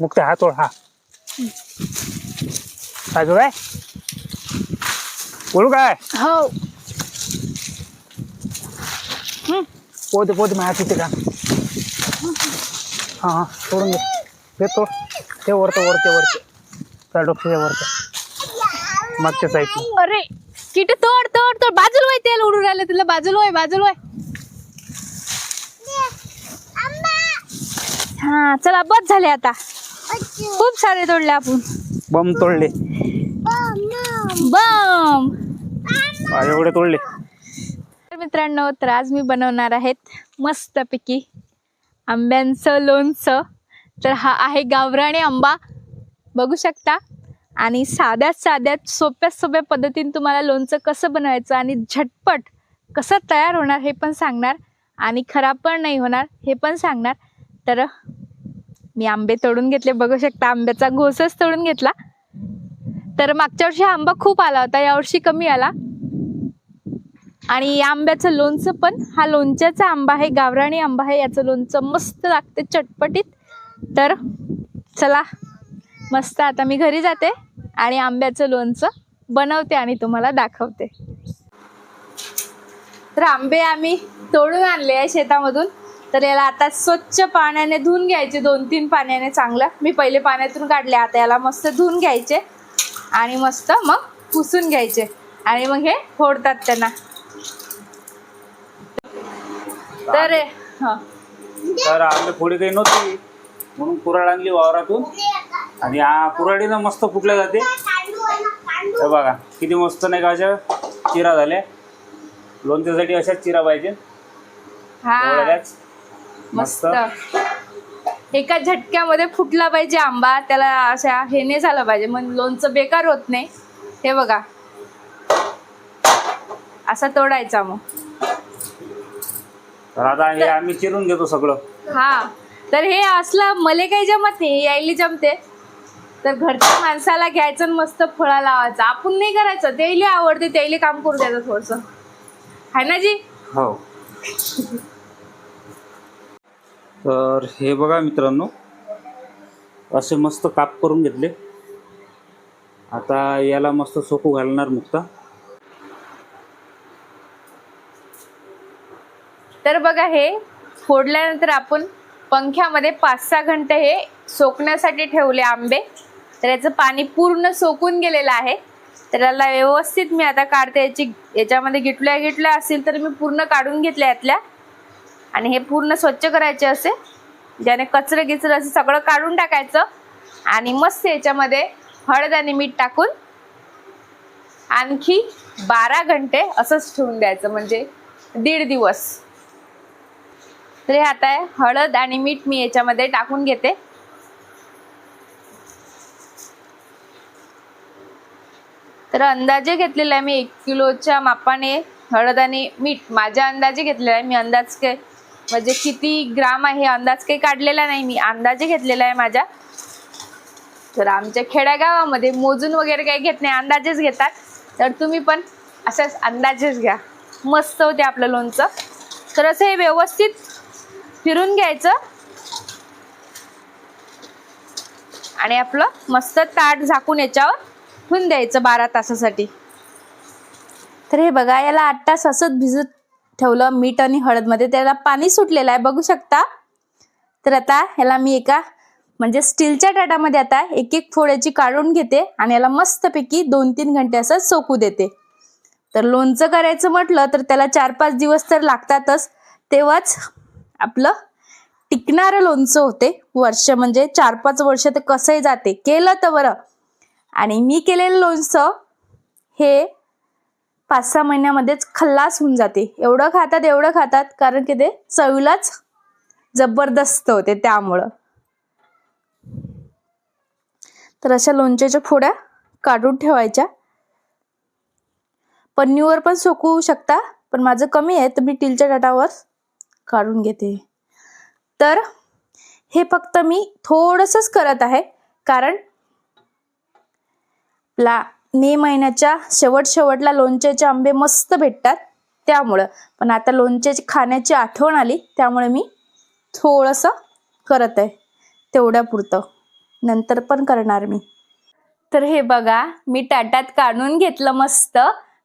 मुक्ते हा तोड हा काय करू काय बोलू काय हो पोते पोते माझ्या तिथे का हा हा सोडून दे ते तोड ते वरते वरते वरते त्या डोक्याच्या वरते मागच्या साईडला अरे किती तोड तोड तोड बाजूला वय तेल उडून राहिलं तुला बाजूला वय बाजूला वय हा चला बस झाले आता खूप सारे तोडले आपण. बम तोडले. बम. एवढे तोडले. तर मित्रांनो तर आज मी बनवणार आहेत मस्तपैकी आंब्यांचं लोणचं. तर हा आहे गावराणी आंबा. बघू शकता. आणि साध्यात साध्यात सोप्यात सोप्या पद्धतीने तुम्हाला लोणचं कसं बनवायचं आणि झटपट कसं तयार होणार हे पण सांगणार. आणि खराब पण नाही होणार हे पण सांगणार. तर मी आंबे तळून घेतले. बघू शकता आंब्याचा घोसच तळून घेतला. तर मागच्या वर्षी हा आंबा खूप आला होता यावर्षी कमी आला. आणि या आंब्याचं लोणचं पण हा लोणच्याचा आंबा आहे गावराणी आंबा आहे याचं लोणचं मस्त लागते चटपटीत. तर चला मस्त आता मी घरी जाते आणि आंब्याचं लोणचं बनवते आणि तुम्हाला दाखवते. तर आंबे आम्ही तोडून आणले आहे शेतामधून. तर याला आता स्वच्छ पाण्याने धुवून घ्यायचे. दोन तीन पाण्याने चांगलं. मी पहिले पाण्यातून काढले. आता याला मस्त धुवून घ्यायचे. आणि मस्त मग पुसून घ्यायचे. आणि मग हे फोडतात त्यांना. तर हं. फोडी काही नव्हती. म्हणून कुराड आणली वावरातून. आणि हा कुराडीनं मस्त फुटल्या जाते. हे बघा किती मस्त नाही का अशा चिरा झाल्या. लोणच्यासाठी अशाच चिरा पाहिजे. हा. मस्त. एका झटक्यामध्ये फुटला पाहिजे आंबा त्याला अशा हे नाही झालं पाहिजे. मग लोणचं बेकार होत नाही. हे बघा. असा तोडायचा मग. तर आता हे आम्ही चिरून घेतो सगळं. हा. तर हे असलं मले काही जमत नाही यायली जमते. तर घरच्या माणसाला घ्यायचं आणि मस्त फळा लावायचं. आपण नाही करायचं. त्याला आवडते त्याला काम करू द्यायचं थोडस. आहे ना जी? हो. तर हे बघा मित्रांनो असे मस्त काप करून घेतले. आता याला मस्त सोकू घालणार मुक्ता. तर बघा हे फोडल्यानंतर आपण पंख्यामध्ये पाच सहा घंटे हे सोकण्यासाठी ठेवले आंबे. तर याचं पाणी पूर्ण सोकून गेलेलं आहे. तर याला व्यवस्थित मी आता काढते. याची याच्यामध्ये गिटल्या गिटल्या असतील तर मी पूर्ण काढून घेतल्या यातल्या. आणि हे पूर्ण स्वच्छ करायचे असे ज्याने कचरं गिचरं असं सगळं काढून टाकायचं आणि मस्त याच्यामध्ये हळद आणि मीठ टाकून आणखी बारा घंटे असंच ठेवून द्यायचं म्हणजे दीड दिवस. तर हे आता आहे हळद आणि मीठ मी याच्यामध्ये टाकून घेते. तर अंदाजे घेतलेला आहे मी एक किलोच्या मापाने हळद आणि मीठ माझ्या अंदाजे घेतलेला आहे मी अंदाज काय म्हणजे किती ग्राम आहे? अंदाज काही काढलेला नाही मी. अंदाजे घेतलेला आहे माझ्या. तर आमच्या खेड्यागावामध्ये मोजून वगैरे काही घेत नाही. अंदाजेच घेतात. तर तुम्ही पण असंच अंदाजेच घ्या. मस्त होते आपलं लोणचं. तर असं हे व्यवस्थित फिरून घ्यायचं. आणि आपलं मस्त ताट झाकून याच्यावर ठेवून द्यायचं बारा तासासाठी. तर हे बघा याला आठ तास असंच भिजत ठेवलं मीठ आणि हळदमध्ये. त्याला पाणी सुटलेलं आहे बघू शकता. तर आता ह्याला मी एका म्हणजे स्टीलच्या टाटामध्ये आता एक एक फोड्याची काढून घेते आणि याला मस्तपैकी दोन तीन घंटे असं सोकू देते. तर लोणचं करायचं म्हटलं तर त्याला चार पाच दिवस तर लागतातच. तेव्हाच आपलं टिकणारं लोणचं होते. वर्ष म्हणजे चार पाच वर्ष ते कसंही जाते. केलं तर बरं. आणि मी केलेलं लोणचं हे पाच सहा महिन्यामध्येच खल्लास होऊन जाते. एवढं खातात एवढं खातात. कारण की ते चवीलाच जबरदस्त होते त्यामुळं. तर अशा लोणच्याच्या फोड्या काढून ठेवायच्या. पन्नीवर पण सोकवू शकता पण माझं कमी आहे तर मी टीलच्या टाटावर काढून घेते. तर हे फक्त मी थोडंसंच करत आहे कारण आपला मे महिन्याच्या शेवट शेवटला लोणच्याचे आंबे मस्त भेटतात. त्यामुळं. पण आता लोणच्याची खाण्याची आठवण आली त्यामुळे मी थोडंसं करत आहे. तेवढ्यापुरतं. नंतर पण करणार मी. तर हे बघा मी ताटात काढून घेतलं मस्त.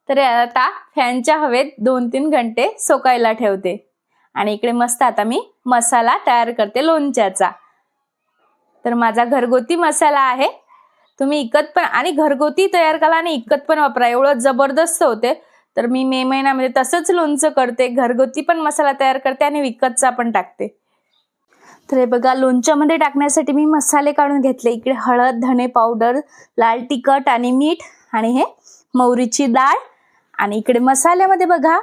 तर आता फॅनच्या हवेत दोन तीन घंटे सोकायला ठेवते. आणि इकडे मस्त आता मी मसाला तयार करते लोणच्याचा. तर माझा घरगुती मसाला आहे. तुम्ही इकत पण आणि घरगुती तयार करा आणि इकत पण वापरा. एवढं जबरदस्त होते. तर मी मे महिन्यामध्ये तसंच लोणचं करते घरगुती पण मसाला तयार करते आणि विकतचा पण टाकते. तर हे बघा लोणच्यामध्ये टाकण्यासाठी मी मसाले काढून घेतले. इकडे हळद धणे पावडर लाल तिखट आणि मीठ आणि हे मोहरीची डाळ. आणि इकडे मसाल्यामध्ये बघा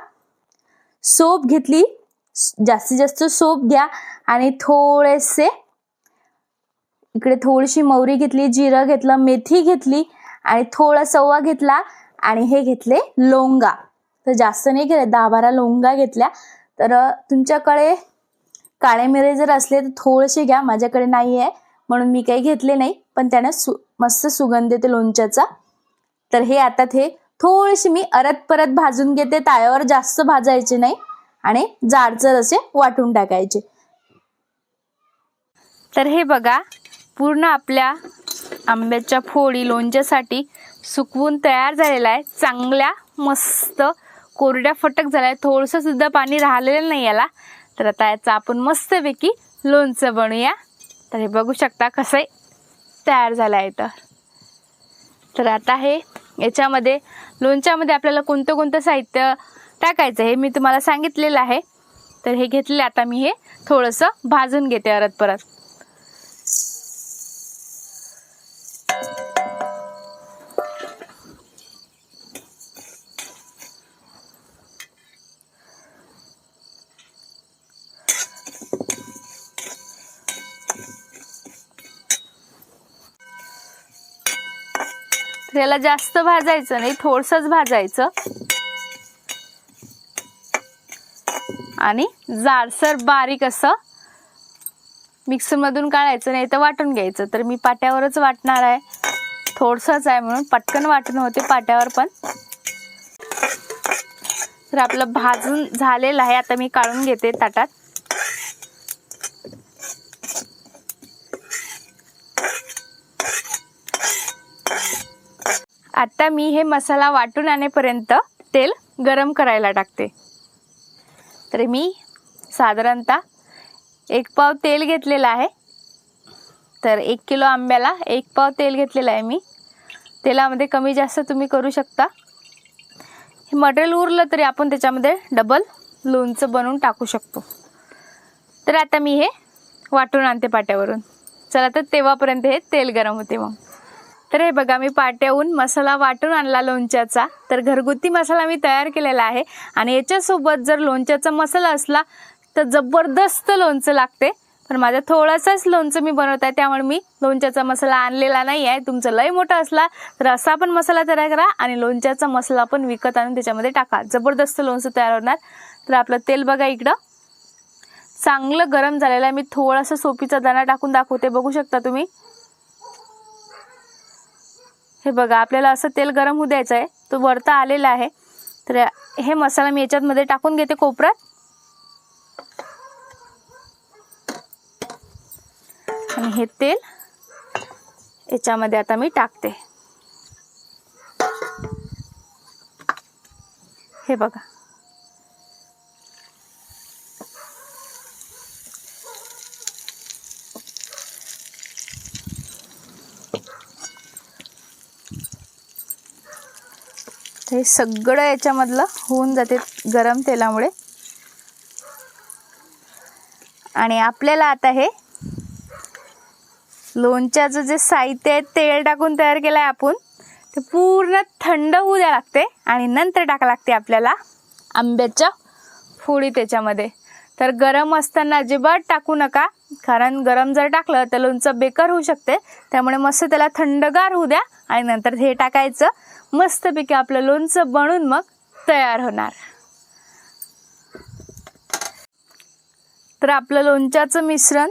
सोप घेतली. जास्तीत जास्त सोप घ्या आणि थोडेसे इकडे थोडीशी मोहरी घेतली जिरं घेतलं मेथी घेतली आणि थोडा सव्वा घेतला आणि हे घेतले लोंगा. तर जास्त नाही घेतले दहा बारा लोंगा घेतल्या. तर तुमच्याकडे काळे मिरे जर असले तर थोडेसे घ्या माझ्याकडे नाही आहे म्हणून मी काही घेतले नाही. पण त्याने सु मस्त सुगंध येते लोणच्याचा. तर हे आता हे थोडेसे मी अरत परत भाजून घेते ताळ्यावर जास्त भाजायचे नाही आणि जाडसर असे वाटून टाकायचे. तर हे बघा पूर्ण आपल्या आंब्याच्या फोडी लोणच्यासाठी सुकवून तयार झालेला आहे. चांगल्या मस्त कोरड्या फटक झाल्या. आहे थोडंसं सुद्धा पाणी राहिलेलं नाही याला. तर आता याचं आपण मस्तपैकी लोणचं बनवूया. तर हे बघू शकता कसं तयार झालं आहे तर तर आता हे याच्यामध्ये लोणच्यामध्ये आपल्याला कोणतं कोणतं साहित्य टाकायचं हे मी तुम्हाला सांगितलेलं आहे. तर हे घेतले आता मी हे थोडंसं भाजून घेते परत परत. भाकऱ्याला जास्त भाजायचं नाही थोडसंच भाजायचं. आणि जाडसर बारीक असं मिक्सरमधून काढायचं नाही तर वाटून घ्यायचं. तर मी पाट्यावरच वाटणार आहे. थोडसंच आहे म्हणून पटकन वाटणं होते पाट्यावर पण. तर आपलं भाजून झालेलं आहे. आता मी काढून घेते ताटात. आत्ता मी हे मसाला वाटून आणेपर्यंत तेल गरम करायला टाकते. तर मी साधारणतः एक पाव तेल घेतलेलं आहे. तर एक किलो आंब्याला एक पाव तेल घेतलेलं आहे मी. तेलामध्ये कमी जास्त तुम्ही करू शकता. हे मटेरियल उरलं तरी आपण त्याच्यामध्ये डबल लोणचं बनवून टाकू शकतो. तर आता मी हे वाटून आणते पाट्यावरून. चला तर तेव्हापर्यंत हे तेल गरम होते मग. तर हे बघा मी पाट्याहून मसाला वाटून आणला लोणच्याचा. तर घरगुती मसाला मी तयार केलेला आहे. आणि याच्यासोबत जर लोणच्याचा मसाला असला तर जबरदस्त लोणचं लागते. पण माझा थोडंसंच लोणचं मी बनवत आहे त्यामुळे मी लोणच्याचा मसाला आणलेला नाही आहे तुमचं लय मोठा असला तर असा पण मसाला तयार करा आणि लोणच्याचा मसाला पण विकत आणून त्याच्यामध्ये टाका. जबरदस्त लोणचं तयार होणार. तर आपलं तेल बघा इकडं. चांगलं गरम झालेलं आहे. मी थोडासा सोपीचा दाणा टाकून दाखवते. बघू शकता तुम्ही. हे बघा आपल्याला असं तेल गरम होऊ द्यायचं आहे तो वरता आलेला आहे. तर हे मसाला मी याच्यातमध्ये टाकून घेते कोपऱ्यात. आणि हे तेल याच्यामध्ये आता मी टाकते. हे बघा. हे सगळं याच्यामधलं होऊन जाते गरम तेलामुळे. आणि आपल्याला आता हे लोणच्याचं जे साहित्य आहे तेल टाकून तयार केलं आहे आपण ते पूर्ण थंड होऊ द्या लागते आणि नंतर टाका लागते आपल्याला आंब्याच्या फोडी त्याच्यामध्ये. तर गरम असताना अजिबात टाकू नका. कारण गरम जर टाकलं तर लोणचं बेकार होऊ शकते. त्यामुळे मस्त त्याला थंडगार होऊ द्या आणि नंतर हे टाकायचं. मस्तपैकी आपलं लोणचं बनून मग तयार होणार. तर आपलं लोणच्याचं मिश्रण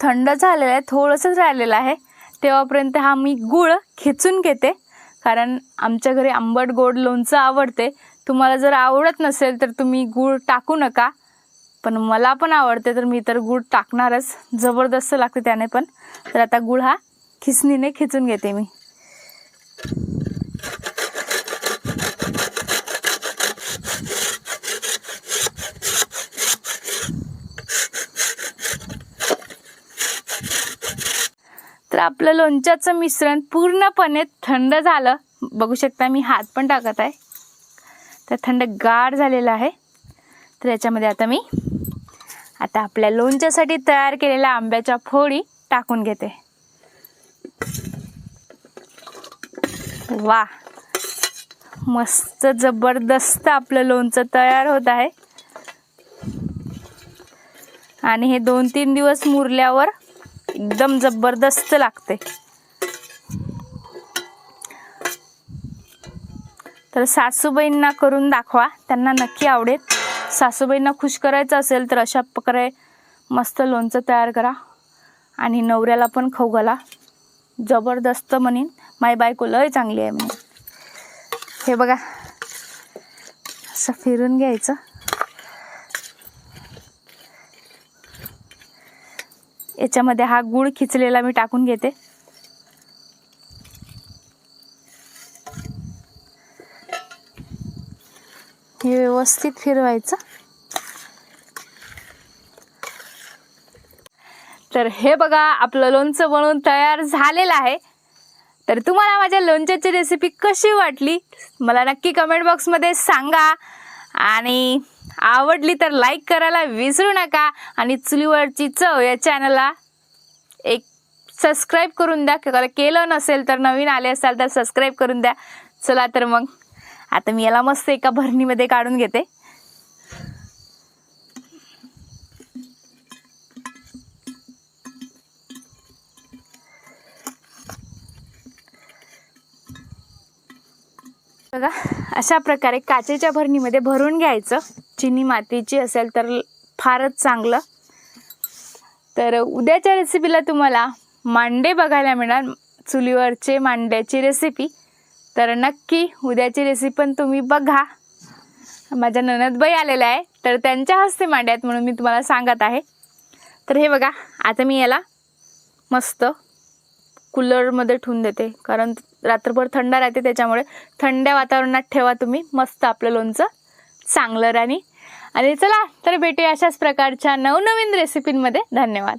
थंड झालेलं आहे थोडंसंच राहिलेलं आहे. तेव्हापर्यंत हा मी गूळ खेचून घेते. कारण आमच्या घरी आंबट गोड लोणचं आवडते. तुम्हाला जर आवडत नसेल तर तुम्ही गूळ टाकू नका. पण मला पण आवडते तर मी तर गुळ टाकणारच. जबरदस्त लागते त्याने पण. तर आता गुळ हा खिसणीने खिचून घेते मी. तर आपलं लोणच्याचं मिश्रण पूर्णपणे थंड झालं. बघू शकता मी हात पण टाकत आहे. तर थंड गाढ झालेलं आहे. तर याच्यामध्ये आता मी आता आपल्या लोणच्यासाठी तयार केलेल्या आंब्याच्या फोडी टाकून घेते. वा मस्त जबरदस्त आपलं लोणचं तयार होत आहे. आणि हे दोन तीन दिवस मुरल्यावर एकदम जबरदस्त लागते. तर सासूबाईंना करून दाखवा त्यांना नक्की आवडेल. सासूबाईंना खुश करायचं असेल तर अशा प्रकारे मस्त लोणचं तयार करा. आणि नवऱ्याला पण खाऊ घाला. जबरदस्त म्हणीन. माय बायको लय चांगली आहे म्हणे. हे बघा. असं फिरून घ्यायचं. याच्यामध्ये हा गुळ खिचलेला मी टाकून घेते. हे व्यवस्थित फिरवायचं. तर हे बघा आपलं लोणचं बनवून तयार झालेलं आहे. तर तुम्हाला माझ्या लोणच्याची रेसिपी कशी वाटली? मला नक्की कमेंट बॉक्समध्ये सांगा. आणि आवडली तर लाईक करायला विसरू नका. आणि चुलीवरची चव या चॅनलला एक सबस्क्राईब करून द्या. किंवा केलं नसेल तर नवीन आले असाल तर सबस्क्राईब करून द्या. चला तर मग. आता मी याला मस्त एका भरणीमध्ये काढून घेते. बघा अशा प्रकारे काचेच्या भरणीमध्ये भरून घ्यायचं. चिनी मातीची असेल तर फारच चांगलं. तर उद्याच्या रेसिपीला तुम्हाला मांडे बघायला मिळणार. चुलीवरचे मांड्याची रेसिपी तर नक्की उद्याची रेसिपी पण तुम्ही बघा. माझ्या ननदबाई आलेल्या आहे तर त्यांच्या हस्ते मांड्यात म्हणून मी तुम्हाला सांगत आहे. तर हे बघा आता मी याला मस्त कूलरमध्ये ठेवून देते. कारण रात्रभर थंड राहते त्याच्यामुळे थंड वातावरणात ठेवा तुम्ही. मस्त आपलं लोणचं चांगलं राणी आणि चला तर भेटूया अशाच प्रकारच्या नवनवीन रेसिपींमध्ये धन्यवाद.